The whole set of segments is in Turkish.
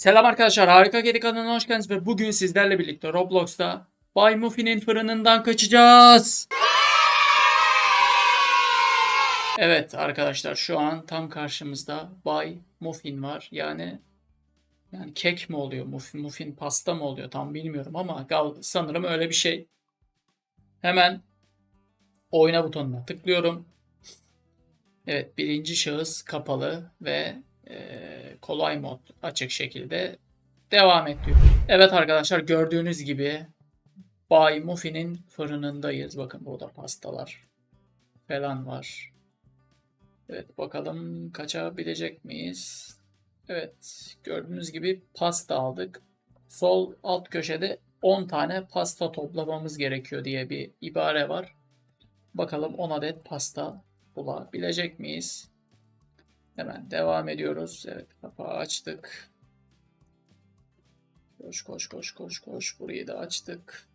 Selam arkadaşlar, Harika Kedi kanalına hoş geldiniz ve bugün sizlerle birlikte Roblox'ta Bay Muffin'in fırınından kaçacağız. Evet arkadaşlar şu an tam karşımızda Bay Muffin var. Yani yani kek mi oluyor, muffin, muffin pasta mı oluyor tam bilmiyorum ama sanırım öyle bir şey. Hemen oyna butonuna tıklıyorum. Evet birinci şahıs kapalı ve kolay mod açık şekilde devam et diyor. Evet arkadaşlar gördüğünüz gibi Bay Muffin'in fırınındayız. Bakın burada pastalar falan var. Evet bakalım kaçabilecek miyiz? Evet gördüğünüz gibi pasta aldık. Sol alt köşede 10 tane pasta toplamamız gerekiyor diye bir ibare var. Bakalım 10 adet pasta bulabilecek miyiz? Hemen devam ediyoruz. Evet kapağı açtık. Koş koş koş koş koş. Burayı da açtık.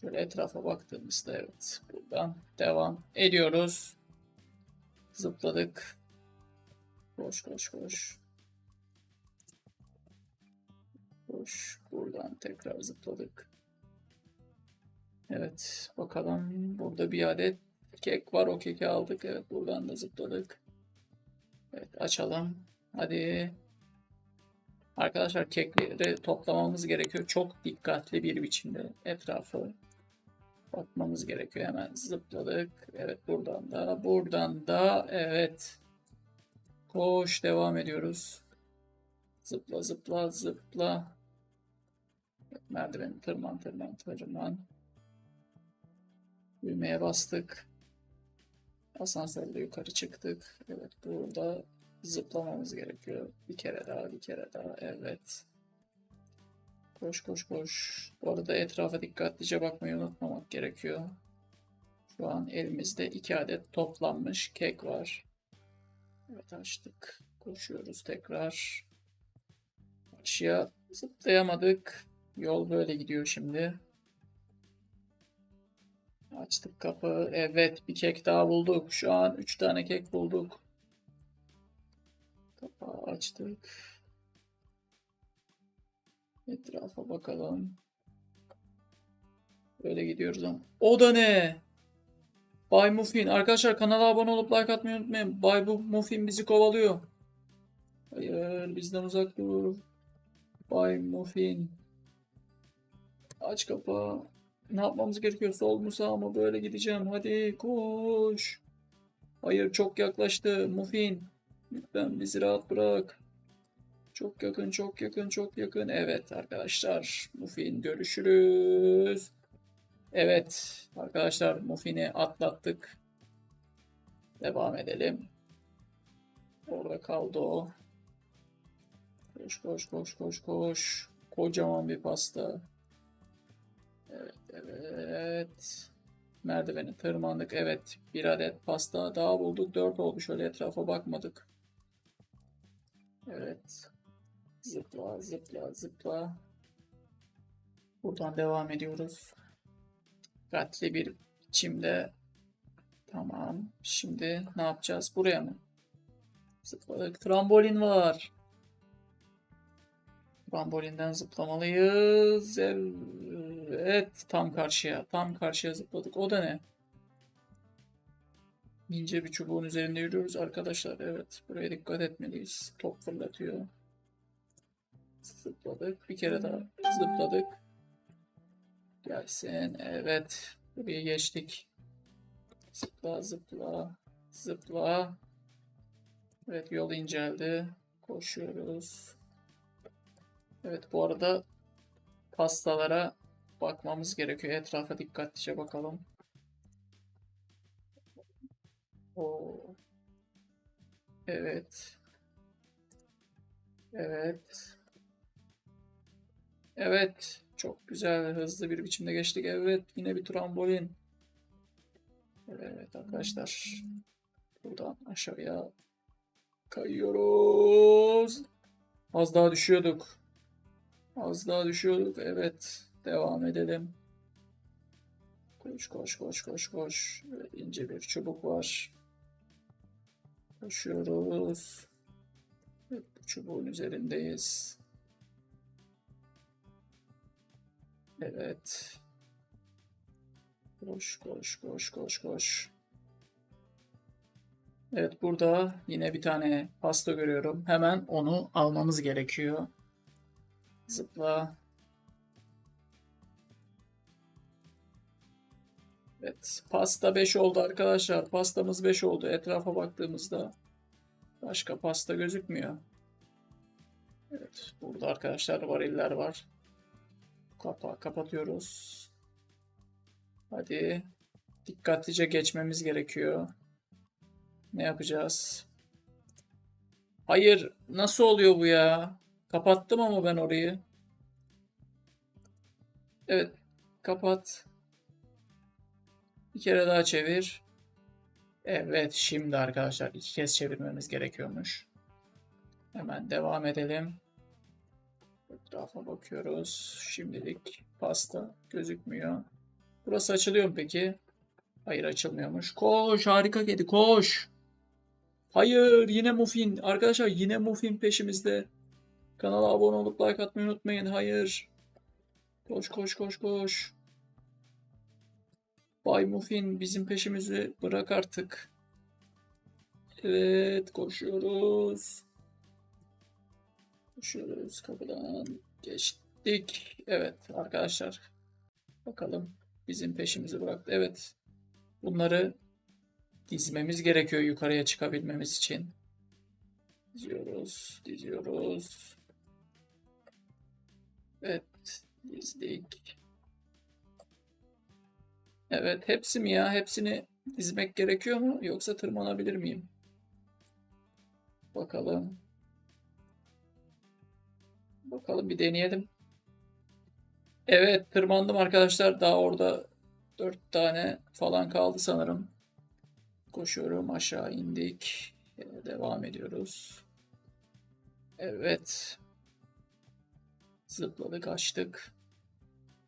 Şöyle etrafa baktığımızda evet buradan devam ediyoruz. Zıpladık. Koş koş koş. Koş. Buradan tekrar zıpladık. Evet bakalım burada bir adet kek var. O keki aldık. Evet buradan da zıpladık. Evet açalım. Hadi. Arkadaşlar kekleri toplamamız gerekiyor. Çok dikkatli bir biçimde etrafı bakmamız gerekiyor. Hemen zıpladık. Evet buradan da buradan da evet. Koş devam ediyoruz. Zıpla zıpla zıpla. Merdiveni tırman tırman tırman. Düğmeye bastık. Asansörle yukarı çıktık. Evet burada zıplamamız gerekiyor. Bir kere daha bir kere daha. Evet. Koş koş koş. Bu arada etrafa dikkatlice bakmayı unutmamak gerekiyor. Şu an elimizde iki adet toplanmış kek var. Evet açtık. Koşuyoruz tekrar. Karşıya zıplayamadık. Yol böyle gidiyor şimdi. Açtık kapı. Evet bir kek daha bulduk. Şu an 3 tane kek bulduk. Kapağı açtık. Etrafa bakalım. Böyle gidiyoruz ama. O da ne? Bay Muffin. Arkadaşlar kanala abone olup like atmayı unutmayın. Bay Muffin bizi kovalıyor. Hayır bizden uzak dur. Bay Muffin. Aç kapağı. Ne yapmamız gerekiyor? Sol mu sağ mı? Böyle gideceğim. Hadi koş. Hayır çok yaklaştı. Muffin. Lütfen bizi rahat bırak. Çok yakın, çok yakın, çok yakın. Evet arkadaşlar. Muffin görüşürüz. Evet arkadaşlar Muffin'i atlattık. Devam edelim. Orada kaldı o. Koş koş koş koş koş. Kocaman bir pasta. Merdiveni tırmandık. Evet bir adet pasta daha bulduk. Dört oldu. Şöyle etrafa bakmadık. Evet. Zıpla zıpla zıpla. Buradan devam ediyoruz. Dikkatli bir biçimde. Tamam. Şimdi ne yapacağız? Buraya mı? Zıpladık. Trambolin var. Trambolinden zıplamalıyız. Evet. Tam karşıya. Tam karşıya zıpladık. O da ne? İnce bir çubuğun üzerinde yürüyoruz arkadaşlar. Evet. Buraya dikkat etmeliyiz. Top fırlatıyor. Zıpladık. Bir kere daha zıpladık. Gelsin. Evet. Buraya geçtik. Zıpla zıpla. Zıpla. Evet yol inceldi. Koşuyoruz. Evet bu arada pastalara bakmamız gerekiyor. Etrafa dikkatlice bakalım. Oo. Evet. Evet. Evet. Çok güzel hızlı bir biçimde geçtik. Evet. Yine bir trambolin. Evet arkadaşlar. Buradan aşağıya kayıyoruz. Az daha düşüyorduk. Az daha düşüyorduk. Evet. Devam edelim. Koş koş koş koş koş. Böyle ince bir çubuk var. Koşuyoruz. Evet, bu çubuğun üzerindeyiz. Evet. Koş koş koş koş koş. Evet burada yine bir tane pasta görüyorum. Hemen onu almamız gerekiyor. Zıpla. Evet. Pasta 5 oldu arkadaşlar. Pastamız 5 oldu. Etrafa baktığımızda başka pasta gözükmüyor. Evet. Burada arkadaşlar variller var. Kapağı kapatıyoruz. Hadi. Dikkatlice geçmemiz gerekiyor. Ne yapacağız? Hayır. Nasıl oluyor bu ya? Kapattım ama ben orayı. Evet. Kapat. Bir kere daha çevir. Evet. Şimdi arkadaşlar iki kez çevirmemiz gerekiyormuş. Hemen devam edelim. Etrafa bakıyoruz. Şimdilik pasta gözükmüyor. Burası açılıyor mu peki? Hayır açılmıyormuş. Koş harika kedi koş. Hayır yine muffin. Arkadaşlar yine muffin peşimizde. Kanala abone olup like atmayı unutmayın. Hayır. Koş koş koş koş. Bay Muffin bizim peşimizi bırak artık. Evet koşuyoruz. Koşuyoruz kapıdan geçtik. Evet arkadaşlar. Bakalım bizim peşimizi bıraktı. Evet. Bunları dizmemiz gerekiyor yukarıya çıkabilmemiz için. Diziyoruz, diziyoruz. Evet, dizdik. Evet, hepsi mi ya? Hepsini dizmek gerekiyor mu? Yoksa tırmanabilir miyim? Bakalım. Bakalım bir deneyelim. Evet, tırmandım arkadaşlar. Daha orada 4 tane falan kaldı sanırım. Koşuyorum, aşağı indik. Devam ediyoruz. Evet. Zıpladık, açtık.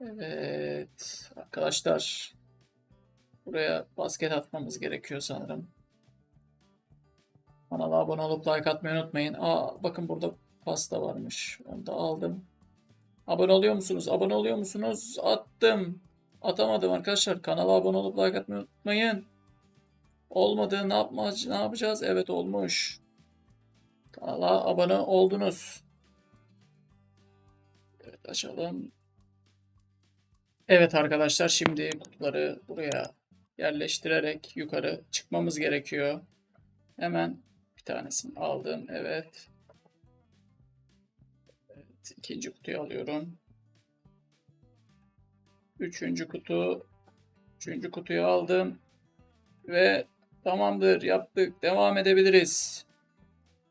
Evet. Arkadaşlar. Buraya basket atmamız gerekiyor sanırım. Kanala abone olup like atmayı unutmayın. Aa bakın burada pasta varmış. Onu da aldım. Abone oluyor musunuz? Abone oluyor musunuz? Attım. Atamadım arkadaşlar. Kanala abone olup like atmayı unutmayın. Olmadı. Ne yapmaz ne yapacağız? Evet olmuş. Kanala abone oldunuz. Evet açalım. Evet arkadaşlar şimdi kutuları buraya yerleştirerek yukarı çıkmamız gerekiyor. Hemen bir tanesini aldım. Evet. Evet, ikinci kutuyu alıyorum. Üçüncü kutu. Üçüncü kutuyu aldım. Ve tamamdır yaptık. Devam edebiliriz.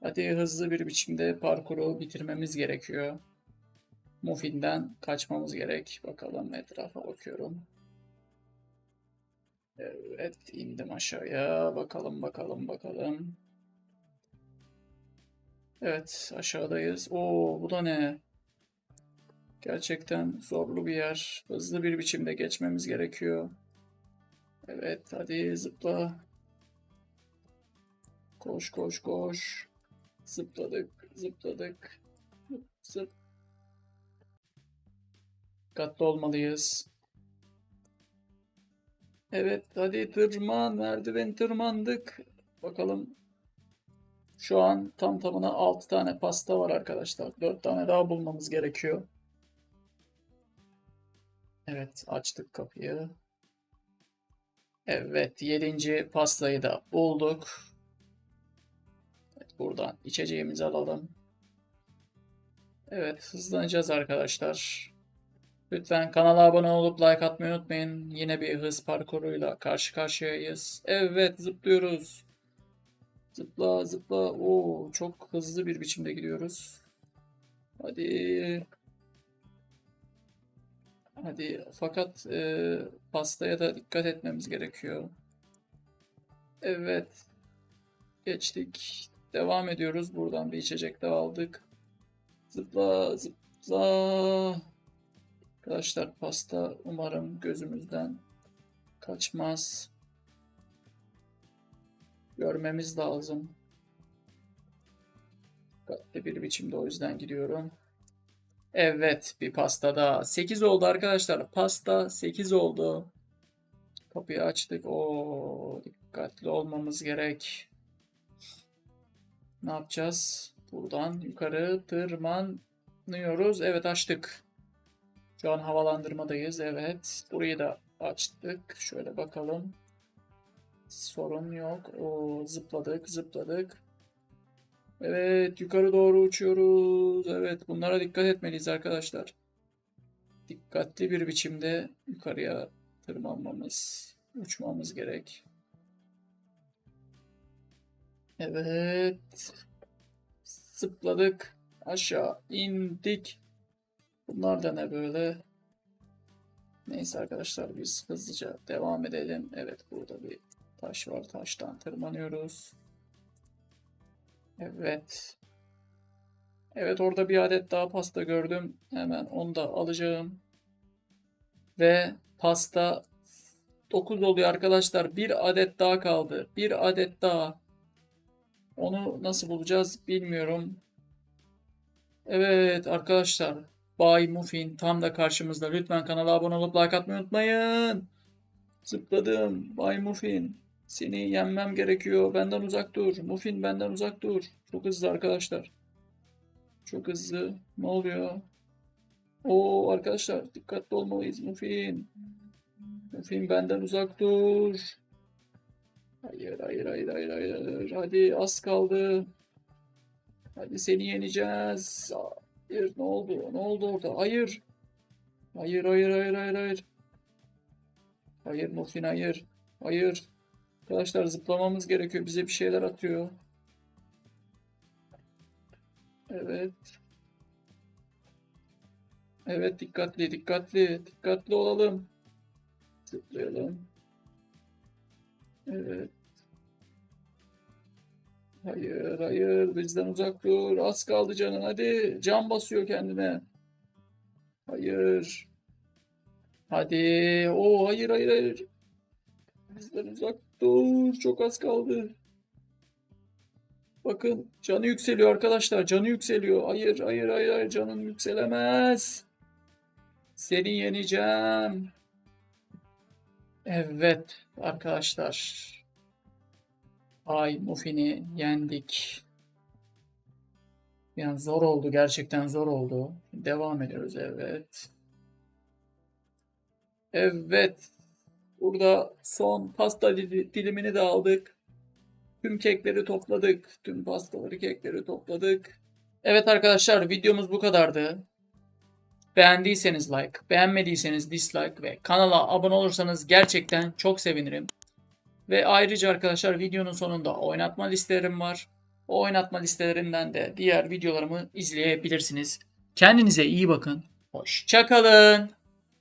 Hadi hızlı bir biçimde parkuru bitirmemiz gerekiyor. Muffin'den kaçmamız gerek. Bakalım etrafa bakıyorum. Evet indim aşağıya. Bakalım bakalım bakalım. Evet aşağıdayız. Oo bu da ne? Gerçekten zorlu bir yer. Hızlı bir biçimde geçmemiz gerekiyor. Evet hadi zıpla. Koş koş koş. Zıpladık zıpladık. Zıp zıp. Dikkatli olmalıyız. Evet hadi tırman merdiven tırmandık. Bakalım. Şu an tam tamına 6 tane pasta var arkadaşlar. 4 tane daha bulmamız gerekiyor. Evet açtık kapıyı. Evet 7. pastayı da bulduk. Evet, buradan içeceğimizi alalım. Evet hızlanacağız arkadaşlar. Lütfen kanala abone olup like atmayı unutmayın. Yine bir hız parkuruyla karşı karşıyayız. Evet zıplıyoruz. Zıpla zıpla. Oo çok hızlı bir biçimde gidiyoruz. Hadi. Hadi fakat e, pastaya da dikkat etmemiz gerekiyor. Evet. Geçtik. Devam ediyoruz. Buradan bir içecek de aldık. Zıpla zıpla. Arkadaşlar pasta umarım gözümüzden kaçmaz. Görmemiz lazım. Dikkatli bir biçimde o yüzden gidiyorum. Evet bir pasta daha. 8 oldu arkadaşlar. Pasta 8 oldu. Kapıyı açtık. Oo, dikkatli olmamız gerek. Ne yapacağız? Buradan yukarı tırmanıyoruz. Evet açtık. Şu an havalandırmadayız. Evet. Burayı da açtık. Şöyle bakalım. Sorun yok. O zıpladık, zıpladık. Evet, yukarı doğru uçuyoruz. Evet, bunlara dikkat etmeliyiz arkadaşlar. Dikkatli bir biçimde yukarıya tırmanmamız, uçmamız gerek. Evet. Zıpladık. Aşağı indik. Bunlar da ne böyle? Neyse arkadaşlar biz hızlıca devam edelim. Evet burada bir taş var. Taştan tırmanıyoruz. Evet. Evet orada bir adet daha pasta gördüm. Hemen onu da alacağım. Ve pasta 9 oluyor arkadaşlar. Bir adet daha kaldı. Bir adet daha. Onu nasıl bulacağız bilmiyorum. Evet arkadaşlar. Bay Muffin tam da karşımızda. Lütfen kanala abone olup like atmayı unutmayın. Zıpladım. Bay Muffin. Seni yenmem gerekiyor. Benden uzak dur. Muffin benden uzak dur. Çok hızlı arkadaşlar. Çok hızlı. Ne oluyor? Oo arkadaşlar dikkatli olmalıyız. Muffin. Muffin benden uzak dur. Hayır hayır hayır hayır hayır. Hadi az kaldı. Hadi seni yeneceğiz. Hayır ne oldu? Ne oldu orada? Hayır. Hayır hayır hayır hayır hayır. Hayır Muffin hayır. Hayır. Arkadaşlar zıplamamız gerekiyor. Bize bir şeyler atıyor. Evet. Evet dikkatli dikkatli. Dikkatli olalım. Zıplayalım. Evet. Hayır hayır bizden uzak dur. Az kaldı canın hadi. Can basıyor kendine. Hayır. Hadi. Oo hayır hayır hayır. Bizden uzak dur. Çok az kaldı. Bakın canı yükseliyor arkadaşlar. Canı yükseliyor. Hayır hayır hayır hayır canın yükselemez. Seni yeneceğim. Evet arkadaşlar. Ay Muffin'i yendik. Yani zor oldu. Gerçekten zor oldu. Devam ediyoruz. Evet. Evet. Burada son pasta dili- dilimini de aldık. Tüm kekleri topladık. Tüm pastaları, kekleri topladık. Evet arkadaşlar videomuz bu kadardı. Beğendiyseniz like, beğenmediyseniz dislike ve kanala abone olursanız gerçekten çok sevinirim. Ve ayrıca arkadaşlar videonun sonunda oynatma listelerim var. O oynatma listelerinden de diğer videolarımı izleyebilirsiniz. Kendinize iyi bakın. Hoşçakalın.